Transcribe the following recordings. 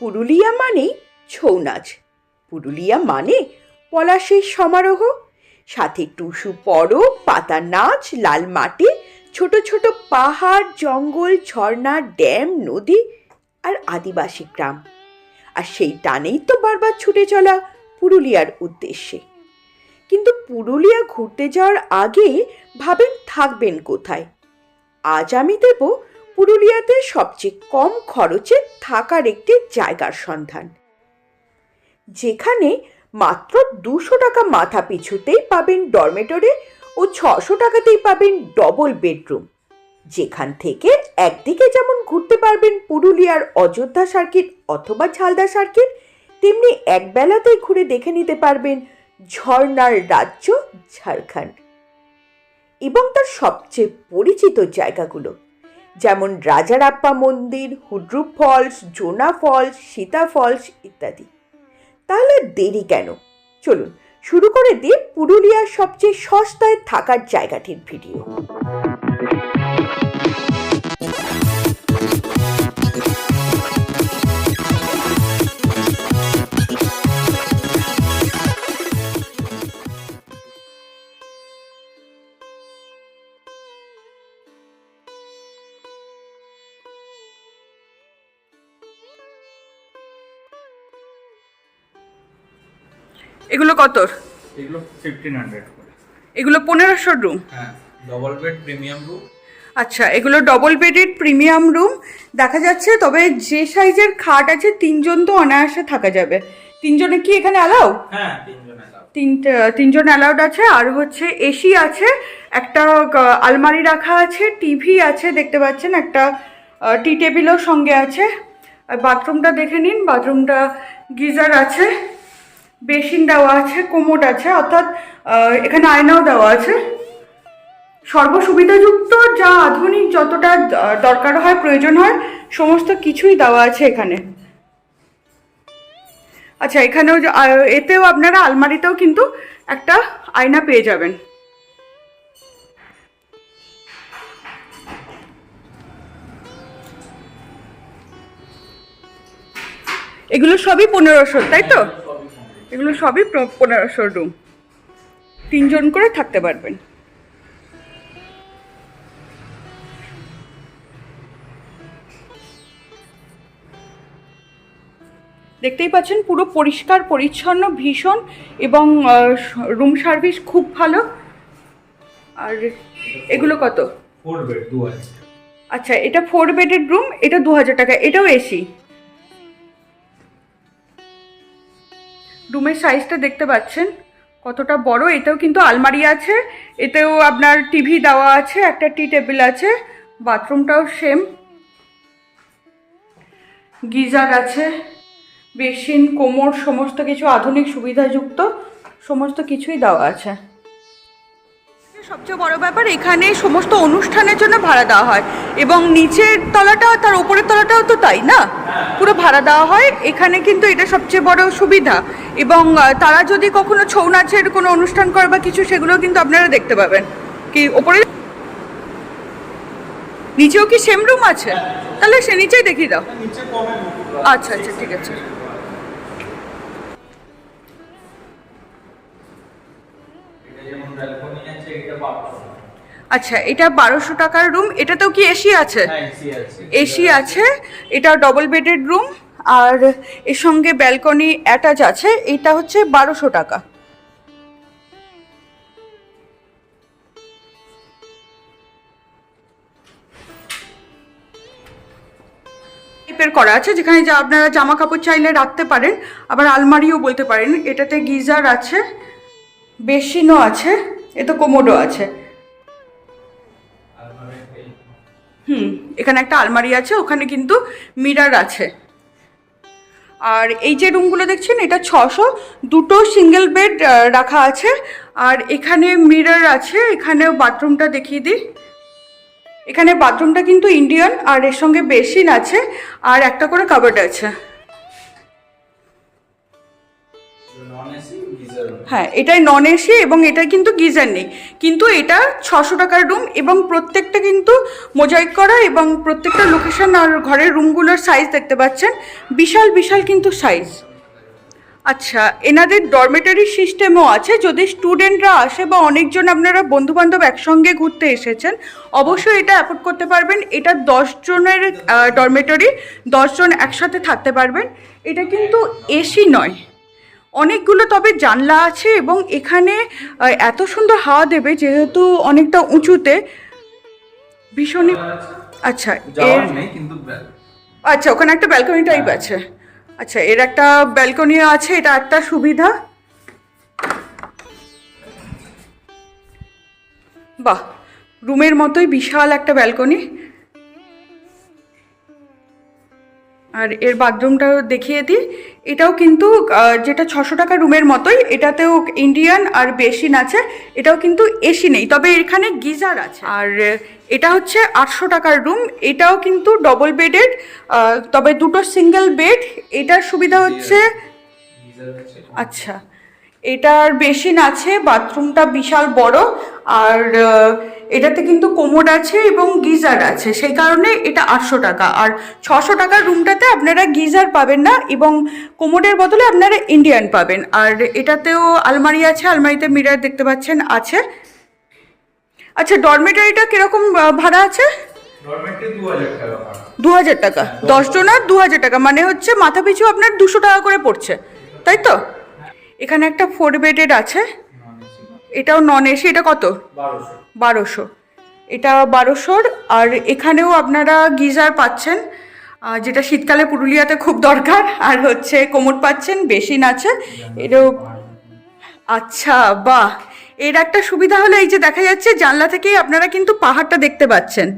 পুরুলিয়া মানেই ছৌ নাচ পুরুলিয়া মানে পলাশের সমারোহ। সাথে টুসু পরব, পাতা নাচ, লাল মাটি, ছোট ছোট পাহাড়, জঙ্গল, ঝর্ণা, ড্যাম, নদী আর আদিবাসী গ্রাম। আর সেই টানেই তো বারবার ছুটে চলা পুরুলিয়ার উদ্দেশ্যে। কিন্তু পুরুলিয়া ঘুরতে যাওয়ার আগে ভাবেন থাকবেন কোথায়? আজ আমি দেব পুরুলিয়াতে সবচেয়ে কম খরচে থাকার একটি জায়গার সন্ধান। যেখানে মাত্র দুশো টাকা মাথা পিছুতেই পাবেন ডরমেটরে ও ছশো টাকাতেই পাবেন ডবল বেডরুম। যেখান থেকে একদিকে যেমন ঘুরতে পারবেন পুরুলিয়ার অযোধ্যা সার্কিট অথবা ঝালদা সার্কিট, তেমনি একবেলাতেই ঘুরে দেখে নিতে পারবেন ঝর্ণার রাজ্য ঝাড়খণ্ড। এবং তার সবচেয়ে পরিচিত জায়গাগুলো যেমন রাজারাপ্পা মন্দির, হুড্রুপ falls, Jonha falls, Sita falls ইত্যাদি। তাহলে দেরি কেন? চলুন, শুরু করে দিয়ে পুরুলিয়ার সবচেয়ে সস্তায় থাকার জায়গাটির ভিডিও। এগুলো কত? এগুলো ফিফটিন হান্ড্রেড এগুলো পনেরোশো রুম হ্যাঁ ডবল বেড প্রিমিয়াম রুম আচ্ছা এগুলো ডবল বেডেড প্রিমিয়াম রুম দেখা যাচ্ছে তবে যে সাইজের খাট আছে তিনজন তো অনায়াসে থাকা যাবে। তিনজনে কি এখানে অ্যালাউ হ্যাঁ তিনজন তিনটে তিনজন অ্যালাউড আছে আর হচ্ছে এসি আছে একটা আলমারি রাখা আছে টিভি আছে দেখতে পাচ্ছেন একটা টি টেবিলও সঙ্গে আছে। আর বাথরুমটা দেখে নিন বাথরুমটা গিজার আছে। বেসিন দেওয়া আছে, কোমোট আছে, অর্থাৎ এখানে আয়নাও দেওয়া আছে। সর্বসুবিধাযুক্ত যা আধুনিক যতটা দরকার হয়, প্রয়োজন হয়, সমস্ত কিছুই দেওয়া আছে এখানে। আচ্ছা এখানেও এতেও আপনারা আলমারিতেও কিন্তু একটা আয়না পেয়ে যাবেন। এগুলো সবই পনেরোশো, তাই তো? এগুলো সবই পনেরোশো রুম তিনজন করে থাকতে পারবেন। দেখতেই পাচ্ছেন পুরো পরিষ্কার পরিচ্ছন্ন ভীষণ এবং রুম সার্ভিস খুব ভালো। আর এগুলো কত? ফোর বেড আচ্ছা এটা ফোর বেডেড রুম এটা দু হাজার টাকা এটাও এসি রুমের সাইজটা দেখতে পাচ্ছেন। কতটা বড়, এতেও কিন্তু আলমারি আছে, এতেও আপনার টিভি দেওয়া আছে, একটা টি টেবিল আছে, বাথরুমটাও সেম। গিজার আছে, বেসিন, কোমর, সমস্ত কিছু আধুনিক সুবিধাযুক্ত, সমস্ত কিছুই দেওয়া আছে। সবচেয়ে বড় ব্যাপার, এখানে সমস্ত অনুষ্ঠানের জন্য ভাড়া দেওয়া হয়। এবং নিচের তলাটা, তার উপরের তলাটাও তো তাই না? পুরো ভাড়া দেওয়া হয়। এখানে কিন্তু এটা সবচেয়ে বড় সুবিধা। এবং তারা যদি কখনো ছৌ নাচের কোনো অনুষ্ঠান করে বা কিছু সেগুলো কিন্তু আপনারা দেখতে পাবেন। কি, ওপরে নিচেও কি সেম রুম আছে? তাহলে সে নিচেই দেখিয়ে দাও। আচ্ছা আচ্ছা ঠিক আছে এটা যেমন ব্যালকনি আছে এটা বাথরুম আচ্ছা এটা বারোশো টাকার রুম এটাতেও কি এসি আছে? হ্যাঁ এসি আছে। এটা ডবল বেডেড রুম আর এর সঙ্গে ব্যালকনি অ্যাটাচ আছে এটা হচ্ছে বারোশো টাকা। টাইপের করা আছে যেখানে যা আপনারা জামা কাপড় চাইলে রাখতে পারেন আবার আলমারিও বলতে পারেন। এটাতে গিজার আছে বেসিনও আছে এতে কোমোডো আছে। হুম, এখানে একটা আলমারি আছে, ওখানে কিন্তু মিরার আছে। আর এই যে রুমগুলো দেখছেন, এটা ছশো, দুটো সিঙ্গেল বেড রাখা আছে। আর এখানে মিরার আছে, এখানেও বাথরুমটা দেখিয়ে দিই। এখানে বাথরুমটা কিন্তু ইন্ডিয়ান, আর এর সঙ্গে বেসিন আছে, আর একটা করে কাবার্ড আছে। নন এসি হ্যাঁ এটাই নন এসি এবং এটা কিন্তু গিজার নেই। কিন্তু এটা ছশো টাকার রুম এবং প্রত্যেকটা কিন্তু মোজাইক করা এবং প্রত্যেকটা লোকেশন আর ঘরের রুমগুলোর সাইজ দেখতে পাচ্ছেন। বিশাল বিশাল কিন্তু সাইজ আচ্ছা এনাদের ডরমেটারি সিস্টেমও আছে। যদি স্টুডেন্টরা আসে বা অনেকজন আপনারা বন্ধুবান্ধব একসঙ্গে ঘুরতে এসেছেন, অবশ্যই এটা অ্যাফোর্ড করতে পারবেন। এটা দশ জনের ডরমেটরি দশজন একসাথে থাকতে পারবেন। এটা কিন্তু এসি নয়। অনেকগুলো তবে জানলা আছে এবং এখানে এত সুন্দর হাওয়া দেবে যেহেতু অনেকটা উঁচুতে। ভীষণই আচ্ছা এর আচ্ছা ওখানে একটা ব্যালকনি টাইপ আছে। আচ্ছা এর একটা ব্যালকনি আছে এটা একটা সুবিধা। বাহ রুমের মতোই বিশাল একটা ব্যালকনি আর এর বাথরুমটাও দেখিয়ে দিই। এটাও কিন্তু যেটা ছশো টাকা রুমের মতোই এটাতেও ইন্ডিয়ান আর বেসিন আছে এটাও কিন্তু এসি নেই তবে এখানে গিজার আছে। আর এটা হচ্ছে আটশো টাকার রুম এটাও কিন্তু ডবল বেডের তবে দুটো সিঙ্গেল বেড এটার সুবিধা হচ্ছে আচ্ছা। এটার বেসিন আছে বাথরুমটা বিশাল বড় আর এটাতে কিন্তু কোমোড আছে এবং গিজার আছে সেই কারণে এটা আটশো টাকা। আর ছশো টাকার রুমটাতে আপনারা গিজার পাবেন না এবং কোমোডের বদলে আপনারা ইন্ডিয়ান পাবেন। আর এটাতেও আলমারি আছে আলমারিতে মিরার দেখতে পাচ্ছেন আছে। আচ্ছা ডরমেটারিটা কীরকম ভাড়া আছে? দু হাজার টাকা দশ জনের দু হাজার টাকা মানে হচ্ছে মাথা পিছু আপনার দুশো টাকা করে পড়ছে তাই তো? এখানে একটা ফোর বেডেড আছে। এটাও নন এসি এটা কত? বারোশো। এটা বারোশোর আর এখানেও আপনারা গিজার পাচ্ছেন। যেটা শীতকালে পুরুলিয়াতে খুব দরকার আর হচ্ছে কোমর পাচ্ছেন বেসিন আছে। এটাও আচ্ছা বাহ! এর একটা সুবিধা হলো এই যে দেখা যাচ্ছে জানলা থেকেই আপনারা কিন্তু পাহাড়টা দেখতে পাচ্ছেন।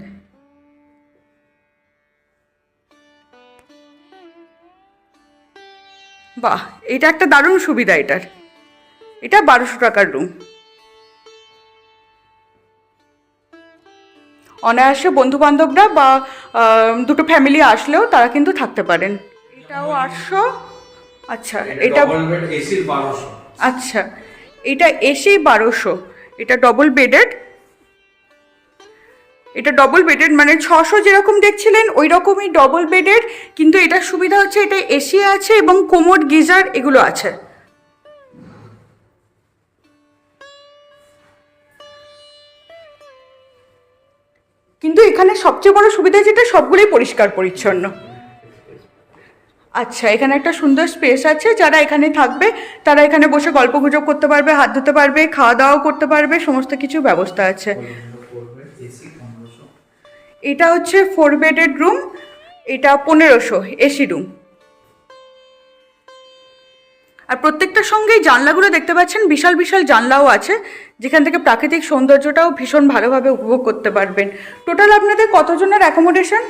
বাহ এটা একটা দারুণ সুবিধা এটার। এটা বারোশো টাকার রুম অনায়াসে বন্ধু বান্ধবরা বা দুটো ফ্যামিলি আসলেও তারা কিন্তু থাকতে পারেন। এটাও আটশো। আচ্ছা এটা আচ্ছা এটা এসি বারোশো। এটা ডবল বেডেড এটা ডবল বেডেড মানে ছশো যেরকম দেখছিলেন ওই রকমই ডবল বেডেড কিন্তু এটার সুবিধা হচ্ছে এটা এসি আছে এবং কোমোড গিজার এগুলো আছে। কিন্তু এখানে সবচেয়ে বড় সুবিধা যেটা, সবগুলোই পরিষ্কার পরিচ্ছন্ন। আচ্ছা এখানে একটা সুন্দর স্পেস আছে, যারা এখানে থাকবে, তারা এখানে বসে গল্প গুজব করতে পারবে, হাত ধুতে পারবে, খাওয়া দাওয়াও করতে পারবে, সমস্ত কিছু ব্যবস্থা আছে। এটা হচ্ছে ফোর বেডেড রুম এটা পনেরোশো এসি রুম আর প্রত্যেকটার সঙ্গেই জানলাগুলো দেখতে পাচ্ছেন, বিশাল বিশাল জানলাও আছে, যেখান থেকে প্রাকৃতিক সৌন্দর্যটাও ভীষণ ভালোভাবে উপভোগ করতে পারবেন। টোটাল আপনাদের কতজনের অ্যাকোমোডেশন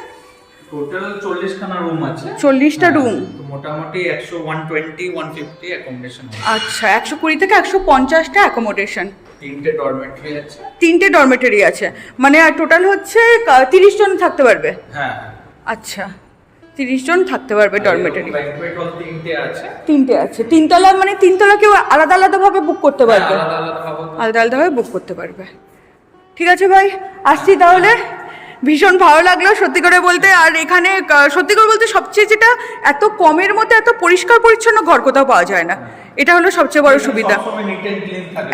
টোটাল চল্লিশ খানা রুম আছে। চল্লিশটা রুম মোটামুটি একশো one twenty one fifty accommodation আচ্ছা একশো কুড়ি থেকে একশো পঞ্চাশটা অ্যাকোমোডেশন তিনটে ডরমেটরি আছে। তিনটে ডরমেটরি আছে। মানে টোটাল হচ্ছে তিরিশ জন থাকতে পারবে? হ্যাঁ আচ্ছা তিরিশ জন থাকতে পারবে ডরমেটরি তিনটে আছে। তিনটে আছে। তিনতলা মানে তিনতলা কেউ আলাদা আলাদাভাবে বুক করতে পারবে? আলাদা আলাদা ভাবে আলাদা আলাদাভাবে বুক করতে পারবে। ঠিক আছে ভাই আসছি তাহলে। ভীষণ ভালো লাগল সত্যি করে বলতে। আর এখানে সত্যি করে বলতে সবচেয়ে যেটা এত কমের মধ্যে এত পরিষ্কার পরিচ্ছন্ন ঘর কোথাও পাওয়া যায় না। এটা হলো সবচেয়ে বড় সুবিধা।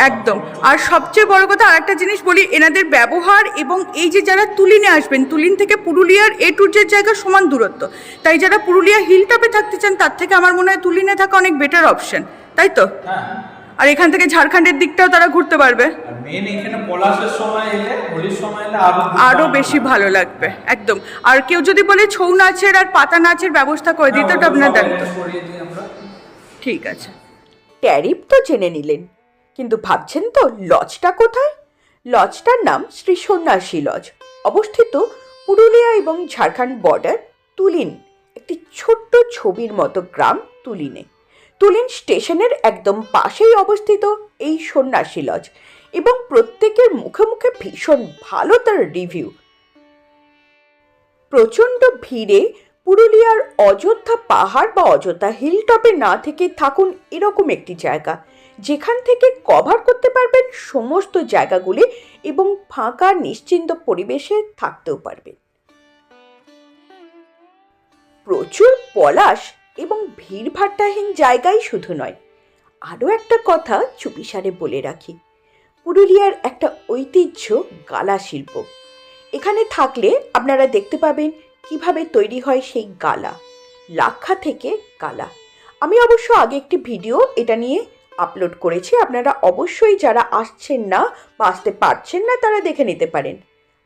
একদম। আর সবচেয়ে বড় কথা আর একটা জিনিস বলি, এনাদের ব্যবহার এবং এই যে যারা তুলিনে আসবেন, তুলিন থেকে পুরুলিয়ার এ টু জেড জায়গা সমান দূরত্ব। তাই যারা পুরুলিয়া হিল টপে থাকতে চান, তার থেকে আমার মনে হয় তুলিনে থাকা অনেক বেটার অপশন তাই তো? হ্যাঁ। আর এখান থেকে ঝাড়খণ্ডের দিকটাও তারা ঘুরতে পারবে। মেন এখানে পলাশের সময় এলে হোলির সময় এলে আরও আরও বেশি ভালো লাগবে একদম। আর কেউ যদি বলে ছৌ নাচের আর পাতা নাচের ব্যবস্থা করে দিতে হ্যাঁ, ওটা আপনার দায়িত্ব আমরা। ঠিক আছে। ট্যারিফ তো জেনে নিলেন কিন্তু ভাবছেন তো লজটা কোথায়? লজটার নাম শ্রী সন্ন্যাসী লজ। অবস্থিত পুরুলিয়া এবং ঝাড়খণ্ড বর্ডার তুলিন একটি ছোট্ট ছবির মতো গ্রাম তুলিনে। তুলিন স্টেশনের একদম পাশেই অবস্থিত এই সন্ন্যাসী লজ এবং প্রত্যেকের মুখে মুখে ভীষণ ভালো তার রিভিউ প্রচণ্ড ভিড়ে পুরুলিয়ার অযোধ্যা পাহাড় বা অযোধ্যা হিল টপে না থেকে থাকুন এরকম একটি জায়গা, যেখান থেকে কভার করতে পারবেন সমস্ত জায়গাগুলি এবং ফাঁকা নিশ্চিন্ত পরিবেশে থাকতেও পারবেন। প্রচুর পলাশ এবং ভিড়ভাট্টাহীন জায়গাই শুধু নয়, আরও একটা কথা চুপিসারে বলে রাখি। পুরুলিয়ার একটা ঐতিহ্য গালা শিল্প এখানে থাকলে আপনারা দেখতে পাবেন কীভাবে তৈরি হয় সেই গালা। লাক্ষা থেকে গালা। আমি অবশ্য আগে একটি ভিডিও এটা নিয়ে আপলোড করেছি, আপনারা অবশ্যই যারা আসছেন না বা আসতে পারছেন না তারা দেখে নিতে পারেন।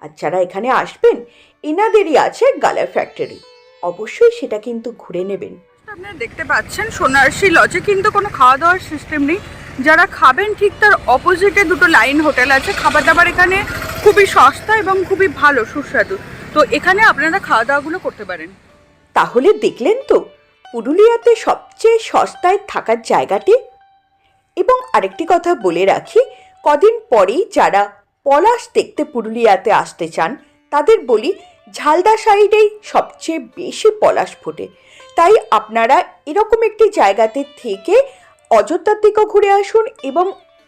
আর যারা এখানে আসবেন, এনাদেরই আছে গালা ফ্যাক্টরি। অবশ্যই সেটা কিন্তু ঘুরে নেবেন। আপনারা দেখতে পাচ্ছেন সোনারসি লজে, কিন্তু কোনো খাওয়া দাওয়ার সিস্টেম নেই। যারা খাবেন, ঠিক তার অপোজিটে দুটো লাইন হোটেল আছে। খাবার দাবার এখানে খুবই সস্তা এবং খুবই ভালো, সুস্বাদু। তো এখানে আপনারা খাওয়া দাওয়াগুলো করতে পারেন। তাহলে দেখলেন তো, পুরুলিয়াতে সবচেয়ে সস্তায় থাকার জায়গাটি? এবং আরেকটি কথা বলে রাখি, কদিন পরেই যারা পলাশ দেখতে পুরুলিয়াতে আসতে চান, তাদের বলি ঝালদা সাইডেই সবচেয়ে বেশি পলাশ ফোটে। তাই আপনারা এরকম একটি জায়গাতে থেকে অযোধ্যার দিকেও ঘুরে আসুন এবং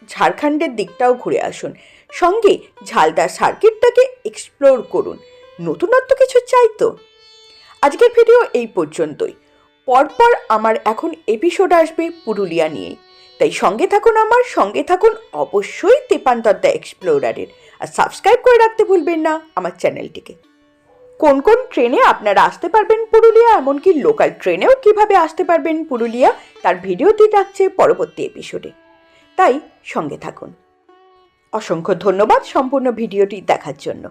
ঝাড়খণ্ডের দিকটাও ঘুরে আসুন। সঙ্গে ঝালদা সার্কিটটাকে এক্সপ্লোর করুন। নতুনত্ব কিছু চাই তো? আজকের ভিডিও এই পর্যন্তই। পরপর আমার এখন এপিসোড আসবে পুরুলিয়া নিয়েই। তাই সঙ্গে থাকুন আমার, সঙ্গে থাকুন অবশ্যই তেপান্তর দ্য এক্সপ্লোরারের। আর সাবস্ক্রাইব করে রাখতে ভুলবেন না আমার চ্যানেলটিকে কোন কোন ট্রেনে আপনারা আসতে পারবেন পুরুলিয়া, এমনকি লোকাল ট্রেনেও কীভাবে আসতে পারবেন পুরুলিয়া, তার ভিডিওটি রাখছে পরবর্তী এপিসোডে তাই সঙ্গে থাকুন। অসংখ্য ধন্যবাদ সম্পূর্ণ ভিডিওটি দেখার জন্য।